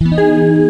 Música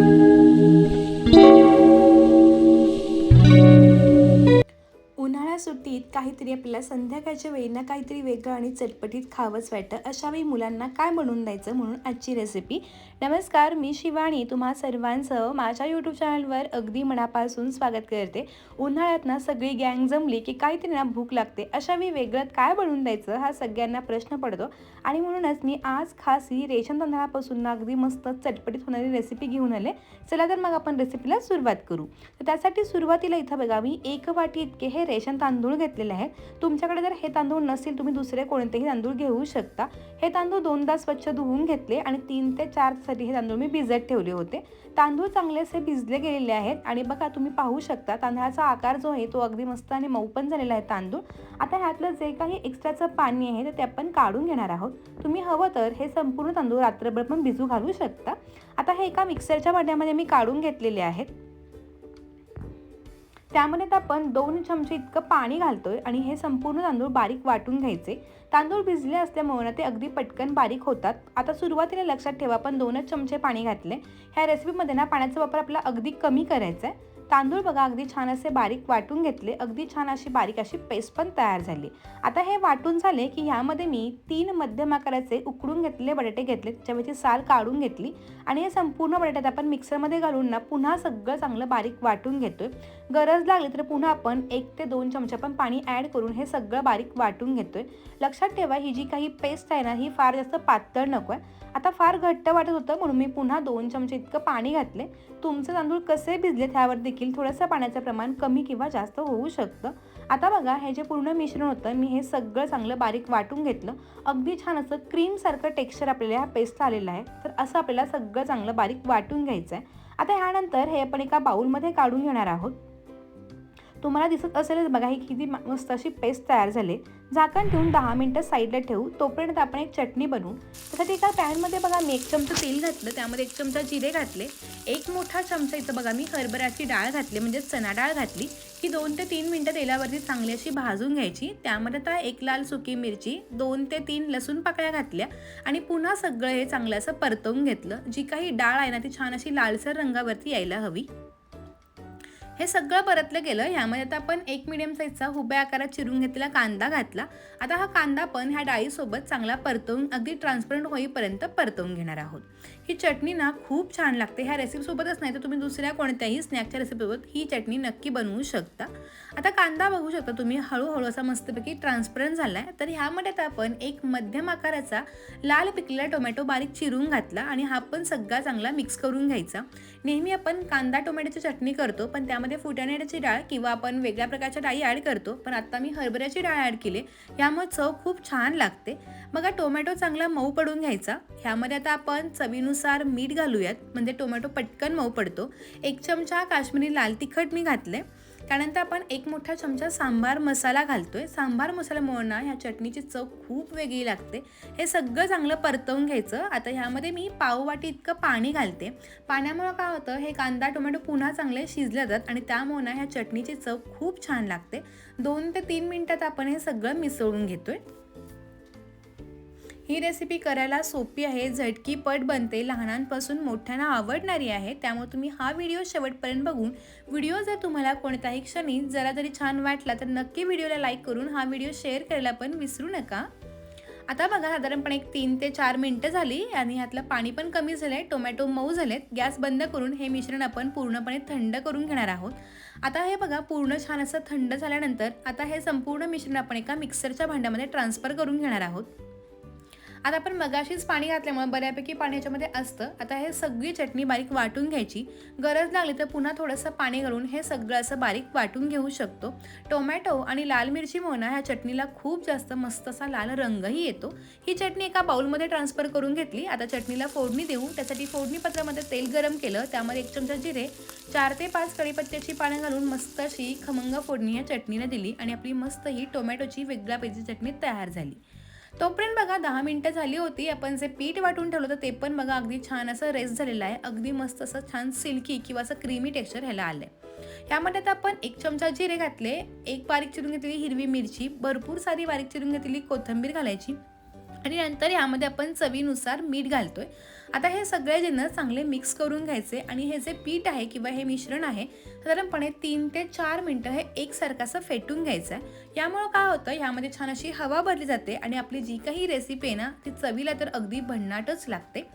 काहीतरी आपल्याला संध्याकाळच्या वेळी ना काहीतरी वेगळं आणि चटपटीत खावंच वाटतं. अशावेळी मुलांना काय बनवून द्यायचं म्हणून आजची रेसिपी नमस्कार मी शिवानी. तुम्हा सर्वांचं माझ्या यूट्यूब चॅनलवर अगदी मनापासून स्वागत करते. उन्हाळ्यात ना सगळी गँग जमली की काहीतरी ना भूक लागते. अशावेळी वेगळं काय बनवून द्यायचं हा सगळ्यांना प्रश्न पडतो. आणि म्हणूनच मी आज खास ही रेशन तांदळापासून ना अगदी मस्त चटपटीत होणारी रेसिपी घेऊन आले. चला तर मग आपण रेसिपीला सुरुवात करू. तर त्यासाठी सुरुवातीला इथं बघा मी एक वाटी इतके हे रेशन तांदूळ घातलेले आहेत. तुमच्याकडे जर हे तांदूळ नसेल तुम्ही दुसरे कोणतेही तांदूळ घेऊ शकता. हे तांदूळ दोनदा स्वच्छ धुवून घेतले आणि तीन ते चारसाठी हे तांदूळ मी भिजत ठेवले होते. तांदूळ चांगले असे भिजले गेलेले आहेत आणि बघा तुम्ही पाहू शकता तांदळाचा आकार जो आहे तो अगदी मस्त आणि मऊ पण झालेला आहे तांदूळ. आता ह्यातलं जे काही एक्स्ट्राचं पाणी आहे तर ते आपण काढून घेणार आहोत. तुम्ही हवं तर हे संपूर्ण तांदूळ रात्रभर पण भिजू घालू शकता. आता हे एका मिक्सरच्या भांड्यामध्ये मी काढून घेतलेले आहेत. त्यामध्ये आता आपण दोन चमचे इतकं पाणी घालतोय आणि हे संपूर्ण तांदूळ बारीक वाटून घ्यायचे. तांदूळ भिजले असल्यामुळे ना ते अगदी पटकन बारीक होतात. आता सुरुवातीला लक्षात ठेवा आपण दोनच चमचे पाणी घातले. ह्या रेसिपीमध्ये ना पाण्याचा वापर आपला अगदी कमी करायचा आहे तांदूळ बघा अगदी छान असे बारीक वाटून घेतले. अगदी छान अशी बारीक अशी पेस्ट पण तयार झाली. आता हे वाटून झाले की ह्यामध्ये मी तीन मध्यम आकाराचे उकडून घेतले बटाटे घेतले त्याच्यावरची साल काढून घेतली. आणि हे संपूर्ण बटाट्यात आपण मिक्सरमध्ये घालून ना पुन्हा सगळं चांगलं बारीक वाटून घेतो आहे गरज लागली तर पुन्हा आपण एक ते दोन चमचे पण पाणी ॲड करून हे सगळं बारीक वाटून घेतो आहे लक्षात ठेवा ही जी काही पेस्ट आहे ना ही फार जास्त पातळ नको आहे आता फार घट्ट वाटत होतं म्हणून मी पुन्हा दोन चमचे इतकं पाणी घातले. तुमचे तांदूळ कसे भिजले त्यावर देखील थोडंसं पाण्याचं प्रमाण कमी किंवा जास्त होऊ शकतं. आता बघा हे जे पूर्ण मिश्रण होतं मी हे सगळं चांगलं बारीक वाटून घेतलं. अगदी छान असं क्रीमसारखं टेक्स्चर आपल्याला ह्या पेस्टला आलेलं आहे. तर असं आपल्याला सगळं चांगलं बारीक वाटून घ्यायचं आहे आता ह्यानंतर हे आपण एका बाऊलमध्ये काढून घेणार आहोत. तुम्हाला दिसत असेलच बघा ही किती मस्त अशी पेस्ट तयार झाली. झाकण ठेवून दहा मिनटं साईडला ठेवू. तोपर्यंत आपण एक चटणी बनवू. त्यासाठी एका पॅनमध्ये बघा मी एक चमचा तेल घातलं. त्यामध्ये एक चमचा जिरे घातले. एक मोठा चमचा इथं बघा मी हरभऱ्याची डाळ घातली. म्हणजे चना डाळ घातली. की दोन ते तीन मिनटं तेलावरती चांगली अशी भाजून घ्यायची. त्यामध्ये आता एक लाल सुकी मिरची दोन ते तीन लसूण पाकळ्या घातल्या. आणि पुन्हा सगळं हे चांगलं असं परतवून घेतलं. जी काही डाळ आहे ना ती छान अशी लालसर रंगावरती यायला हवी. हे सगळं परतलं गेलं. ह्यामध्ये आता आपण एक मिडियम साईजचा हुब्या आकारात चिरून घेतलेला कांदा घातला. आता हा कांदा पण ह्या डाळीसोबत चांगला परतवून अगदी ट्रान्सपरंट होईपर्यंत परतवून घेणार आहोत. ही चटणी ना खूप छान लागते. ह्या रेसिपीसोबतच नाही तर तुम्ही दुसऱ्या कोणत्याही स्नॅकच्या रेसिपीसोबत ही चटणी नक्की बनवू शकता. आता कांदा बघू शकता तुम्ही हळूहळू असा मस्तपैकी ट्रान्सपरंट झाला आहे तर ह्यामध्ये आता आपण एक मध्यम आकाराचा लाल पिकलेला टोमॅटो बारीक चिरून घातला आणि हा पण सगळा चांगला मिक्स करून घ्यायचा. नेहमी आपण कांदा टोमॅटोची चटणी करतो पण त्यामध्ये फुटाण्याची डाळ किंवा आपण वेगळ्या प्रकारच्या डाळी ॲड करतो पण आत्ता मी हरभऱ्याची डाळ ॲड केली. यामुळे चव खूप छान लागते. बघा टोमॅटो चांगला मऊ पडून घ्यायचा. ह्यामध्ये आता आपण चवीनुसार मीठ घालूयात म्हणजे टोमॅटो पटकन मऊ पडतो. एक चमचा काश्मीरी लाल तिखट मी घातले त्यानंतर आपण एक मोठा चमचा सांबार मसाला घालतोय. सांबार मसाल्यामुळे ना ह्या चटणीची चव खूप वेगळी लागते. हे सगळं चांगलं परतवून घ्यायचं. आता ह्यामध्ये मी पाववाटी इतकं पाणी घालते. पाण्यामुळं काय होतं हे कांदा टोमॅटो पुन्हा चांगले शिजले जातात आणि त्यामुळे ना ह्या चटणीची चव खूप छान लागते. दोन ते तीन मिनटात आपण हे सगळं मिसळून घेतोय. ही रेसिपी करायला सोपी आहे झटकी पट बनते लहानांपासून मोठ्यांना आवडणारी आहे. त्यामुळे तुम्ही हा व्हिडिओ शेवटपर्यंत बघून व्हिडिओ जर तुम्हाला कोणत्याही क्षणी जरा जरी छान वाटला तर नक्की व्हिडिओला लाईक करून हा व्हिडिओ शेअर करायला पण विसरू नका. आता बघा साधारणपणे एक तीन ते चार मिनटं झाली आणि ह्यातलं पाणी पण कमी झालं आहे टोमॅटो मऊ झालेत. गॅस बंद करून हे मिश्रण आपण पूर्णपणे थंड करून घेणार आहोत. आता हे बघा पूर्ण छान असं थंड झाल्यानंतर आता हे संपूर्ण मिश्रण आपण एका मिक्सरच्या भांड्यामध्ये ट्रान्सफर करून घेणार आहोत. आता आपण मगाशीच पाणी घातल्यामुळे बऱ्यापैकी पाणी याच्यामध्ये असतं. आता हे सगळी चटणी बारीक वाटून घ्यायची. गरज लागली तर पुन्हा थोडंसं पाणी घालून हे सगळं असं बारीक वाटून घेऊ शकतो. टोमॅटो आणि लाल मिरची मोहना ह्या चटणीला खूप जास्त मस्त असा लाल रंगही येतो. ही चटणी एका बाऊलमध्ये ट्रान्सफर करून घेतली. आता चटणीला फोडणी देऊ. त्यासाठी फोडणी पत्रामध्ये तेल गरम केलं. त्यामध्ये एक चमचा जिरे चार ते पाच कढीपत्त्याची पानं घालून मस्त अशी खमंग फोडणी या चटणीला दिली आणि आपली मस्त ही टोमॅटोची वेगळ्या पैकी चटणी तयार झाली. तोपर्यंत बघा दहा मिनटं झाली होती. आपण जे पीठ वाटून ठेवलं होतं ते पण बघा अगदी छान असं रेस्ट झालेलं आहे. अगदी मस्त असं छान सिल्की किंवा असं क्रीमी टेक्स्चर ह्याला आलं आहे ह्यामध्ये आता आपण एक चमचा जिरे घातले. एक बारीक चिरून घेतलेली हिरवी मिरची. भरपूर सारी बारीक चिरून घेतलेली कोथिंबीर घालायची. आणि नंतर यामध्ये आपण चवीनुसार मीठ घालतो आहे आता हे सगळे जिन्नस चांगले मिक्स करून घ्यायचे आणि हे जे पीठ आहे किंवा हे मिश्रण आहे साधारणपणे तीन ते चार मिनटं हे एकसारखं असं फेटून घ्यायचं आहे. यामुळं काय होतं ह्यामध्ये छान अशी हवा भरली जाते आणि आपली जी काही रेसिपी आहे ना ती चवीला तर अगदी भन्नाटच लागते.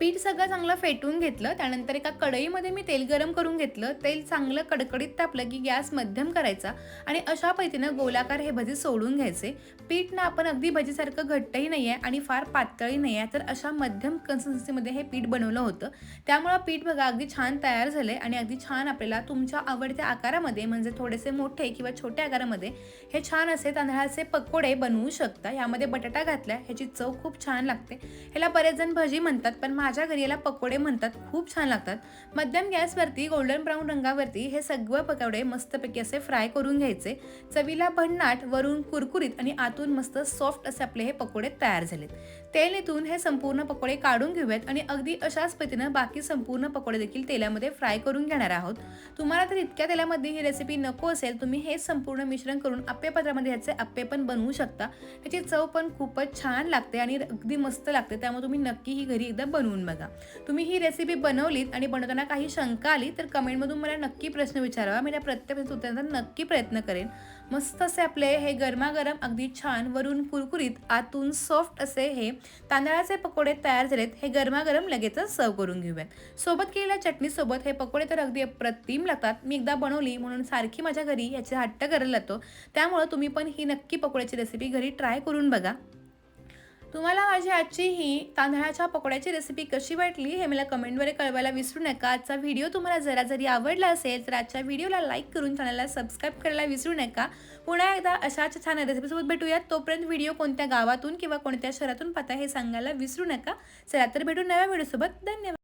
पीठ सगळं चांगलं फेटून घेतलं. त्यानंतर एका कढईमध्ये मी तेल गरम करून घेतलं. तेल चांगलं कडकडीत तापलं की गॅस मध्यम करायचा आणि अशा पद्धतीनं गोलाकार हे भजी सोडून घ्यायचे. पीठ ना आपण अगदी भजीसारखं घट्टही नाही आहे आणि फार पातळही नाही आहे तर अशा मध्यम कन्सिस्टन्सीमध्ये हे पीठ बनवलं होतं. त्यामुळं पीठ बघा अगदी छान तयार झालं आणि अगदी छान आपल्याला तुमच्या आवडत्या आकारामध्ये म्हणजे थोडेसे मोठे किंवा छोट्या आकारामध्ये हे छान असे तांदळाचे पकोडे बनवू शकता. यामध्ये बटाटा घातला ह्याची चव खूप छान लागते. ह्याला बरेच जण भजी म्हणतात पण माझ्या घरी याला पकोडे म्हणतात खूप छान लागतात. मध्यम गॅसवरती गोल्डन ब्राऊन रंगावरती हे सगळं पकोडे मस्तपैकी असे फ्राय करून घ्यायचे. चवीला भन्नाट वरून कुरकुरीत आणि आतून मस्त सॉफ्ट असे आपले हे पकोडे तयार झालेत. तेल येथून हे संपूर्ण पकोडे काढून घेऊयात आणि अगदी अशाच पद्धतीनं बाकी संपूर्ण पकोडे देखील तेलामध्ये फ्राय करून घेणार आहोत. तुम्हाला तर इतक्या तेलामध्ये ही रेसिपी नको असेल तुम्ही हे संपूर्ण मिश्रण करून आप्पेपत्रामध्ये ह्याचे आप्पे पण बनवू शकता. त्याची चव पण खूपच छान लागते आणि अगदी मस्त लागते त्यामुळे तुम्ही नक्की ही घरी एकदा बनवून बघा. तुम्ही ही रेसिपी बनवलीत आणि बनवताना काही शंका आली तर कमेंटमधून मला नक्की प्रश्न विचारावा. मी त्या प्रत्येक प्रश्नाचं नक्की प्रयत्न करेन. मस्त असे आपले हे गरमागरम अगदी छान वरून कुरकुरीत आतून सॉफ्ट असे हे तांदळाचे पकोडे तयार झालेत. हे गरमागरम लगेचच सर्व करून घेऊयात. सोबत केलेल्या चटणीसोबत हे पकोडे तर अगदी अप्रतिम लागतात. मी एकदा बनवली म्हणून सारखी माझ्या घरी याचे हट्ट करायला जातो त्यामुळं तुम्ही पण ही नक्की पकोड्याची रेसिपी घरी ट्राय करून बघा. तुम्हाला माझी आजची ही तांदळाच्या पकोड्याची रेसिपी कशी वाटली हे मला कमेंटद्वारे कळवायला विसरू नका. आजचा व्हिडिओ तुम्हाला जरा जरी आवडला असेल तर आजच्या व्हिडिओला लाईक करून चॅनलला सबस्क्राईब करायला विसरू नका. पुन्हा एकदा अशाच छान रेसिपीसोबत भेटूयात. तोपर्यंत व्हिडिओ कोणत्या गावातून किंवा कोणत्या शहरातून पाहता हे सांगायला विसरू नका. चला तर भेटू नव्या व्हिडिओसोबत धन्यवाद.